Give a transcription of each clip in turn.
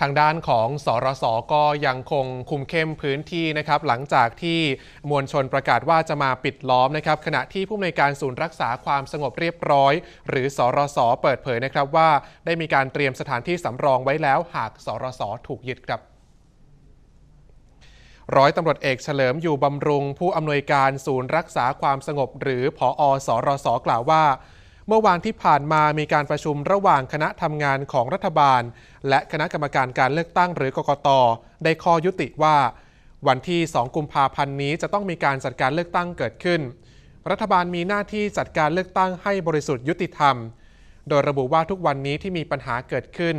ทางด้านของสรสก็ยังคงคุมเข้มพื้นที่นะครับ หลังจากที่มวลชนประกาศว่าจะมาปิดล้อมนะครับ ขณะที่ผู้อำนวยการศูนย์รักษาความสงบเรียบร้อย หรือสรสเปิดเผยนะครับว่าได้มีการเตรียมสถานที่สำรองไว้แล้ว หากสรสถูกยึดครับร้อยตำรวจเอกเฉลิมอยู่บำรุง ผู้อำนวยการศูนย์รักษาความสงบ หรือผอสรสกล่าวว่า เมื่อวานที่ผ่านมามีการประชุมระหว่างคณะทำงานของรัฐบาล และคณะกรรมการการเลือกตั้งหรือกกต ได้ข้อยุติว่า วันที่ 2 กุมภาพันธ์นี้จะต้องมีการจัดการเลือกตั้งเกิดขึ้น รัฐบาลมีหน้าที่จัดการเลือกตั้งให้บริสุทธิ์ยุติธรรม โดยระบุว่าทุกวันนี้ที่มีปัญหาเกิดขึ้น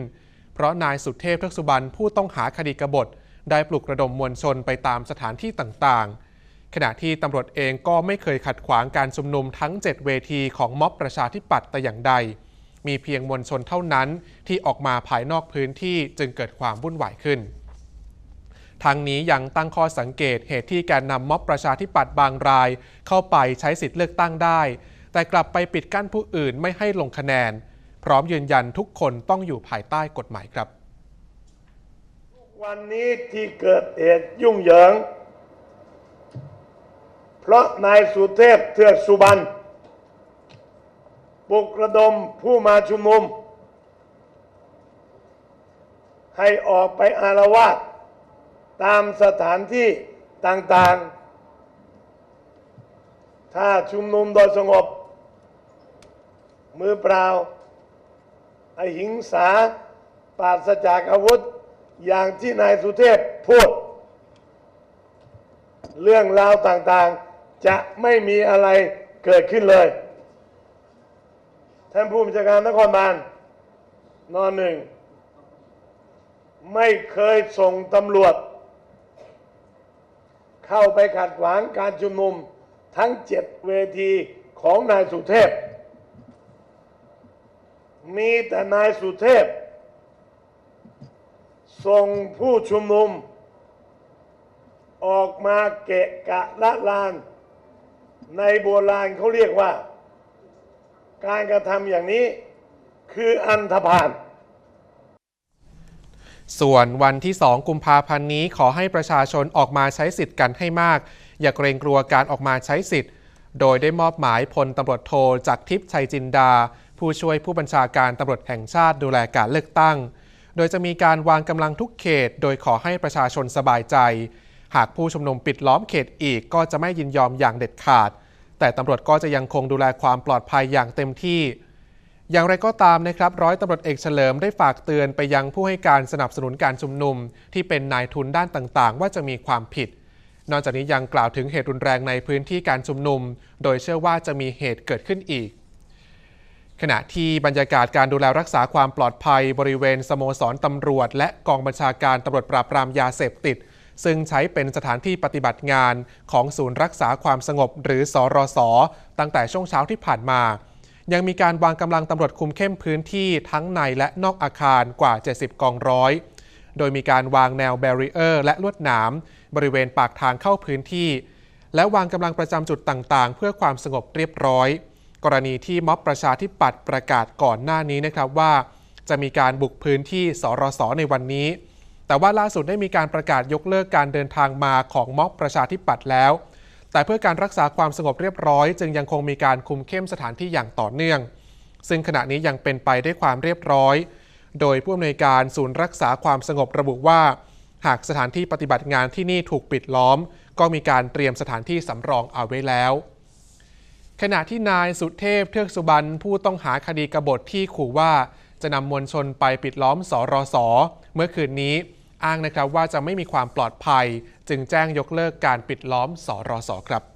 เพราะนายสุเทพทือกสุบรรณผู้ต้องหาคดีกบฏ ได้ปลุกระดมมวลชนไปตามสถานที่ต่างๆ ขณะที่ตำรวจเองก็ไม่เคยขัดขวางการชุมนุมทั้ง 7 เวทีของม็อบประชาธิปัตย์แต่อย่างใด มีเพียงมวลชนเท่านั้นที่ออกมาภายนอกพื้นที่จึงเกิดความวุ่นวายขึ้นทั้งนี้ยังตั้งข้อสังเกตเหตุที่แกนนำม็อบประชาธิปัตย์บางราย เข้าไปใช้สิทธิ์เลือกตั้งได้ แต่กลับไปปิดกั้นผู้อื่นไม่ให้ลงคะแนน พร้อมยืนยันทุกคนต้องอยู่ภายใต้กฎหมายครับ วันนี้ที่เกิดเหตุยุ่งเหยิง เพราะนายสุเทพเทือกสุบรรณปลุกระดมผู้มาชุมนุม ให้ออกไปอารวาสตามสถานที่ต่างๆ ถ้าชุมนุมโดยสงบ มือเปล่าอหิงสาปราศจากอาวุธ อย่างที่นายสุเทพพูด เรื่องราวต่างๆ จะไม่มีอะไรเกิดขึ้นเลย ท่านผู้บัญชาการนครบาลนอนหนึ่ง ไม่เคยส่งตำรวจ เข้าไปขัดขวางการชุมนุมทั้งเจ็ดเวทีของนายสุเทพ มีแต่นายสุเทพ ส่งผู้ชุมนุม ออกมาเกะกะละลาน ในโบราณเขาเรียกว่า การกระทำอย่างนี้คืออันธพาลส่วนวันที่ 2 กุมภาพันธ์นี้ขอให้ประชาชนออกมาใช้สิทธิ์กันให้มาก อย่าเกรงกลัวการออกมาใช้สิทธิ์ โดยได้มอบหมายพลตำรวจโทจากทิพย์ชัยจินดา ผู้ช่วยผู้บัญชาการตำรวจแห่งชาติดูแลการเลือกตั้ง โดยจะมีการวางกำลังทุกเขต โดยขอให้ประชาชนสบายใจ หากผู้ชุมนุมปิดล้อมเขตอีกก็จะไม่ยินยอมอย่างเด็ดขาด แต่ตำรวจก็จะยังคงดูแลความปลอดภัยอย่างเต็มที่ อย่างไรก็ตามนะครับ ร้อยตำรวจเอกเฉลิมได้ฝากเตือนไปยังผู้ให้การสนับสนุนการชุมนุม ที่เป็นนายทุนด้านต่างๆ ว่าจะมีความผิด นอกจากนี้ยังกล่าวถึงเหตุรุนแรงในพื้นที่การชุมนุม โดยเชื่อว่าจะมีเหตุเกิดขึ้นอีกขณะที่บรรยากาศการดูแลรักษาความปลอดภัย บริเวณสโมสรตำรวจ และกองบัญชาการตำรวจปราบปรามยาเสพติด ซึ่งใช้เป็นสถานที่ปฏิบัติงานของศูนย์รักษาความสงบหรือสอรส ตั้งแต่ช่วงเช้าที่ผ่านมา ยังมีการวางกำลังตำรวจคุมเข้มพื้นที่ทั้งในและนอกอาคารกว่า 70 กองร้อย โดยมีการวางแนวแบรีเออร์และลวดหนาม บริเวณปากทางเข้าพื้นที่ และวางกำลังประจำจุดต่างๆ เพื่อความสงบเรียบร้อย กรณีที่ม็อบประชาธิปัตย์ประกาศก่อนหน้านี้นะครับว่าจะมีการบุกพื้นที่สรสในวันนี้ แต่ว่าล่าสุดได้มีการประกาศยกเลิกการเดินทางมาของม็อบประชาธิปัตย์แล้ว แต่เพื่อการรักษาความสงบเรียบร้อย จึงยังคงมีการคุมเข้มสถานที่อย่างต่อเนื่อง ซึ่งขณะนี้ยังเป็นไปได้วยความเรียบร้อย โดยผู้อำนวยการศูนย์รักษาความสงบระบุว่า หากสถานที่ปฏิบัติงานที่นี่ถูกปิดล้อม ก็มีการเตรียมสถานที่สำรองเอาไว้แล้วขณะที่นายสุเทพเทือกสุบรรณผู้ต้องหาคดีกบฏที่ขู่ว่า จะนำมวลชนไปปิดล้อมสรสเมื่อคืนนี้อ้างนะครับว่าจะไม่มีความปลอดภัย จึงแจ้งยกเลิกการปิดล้อมสรสครับ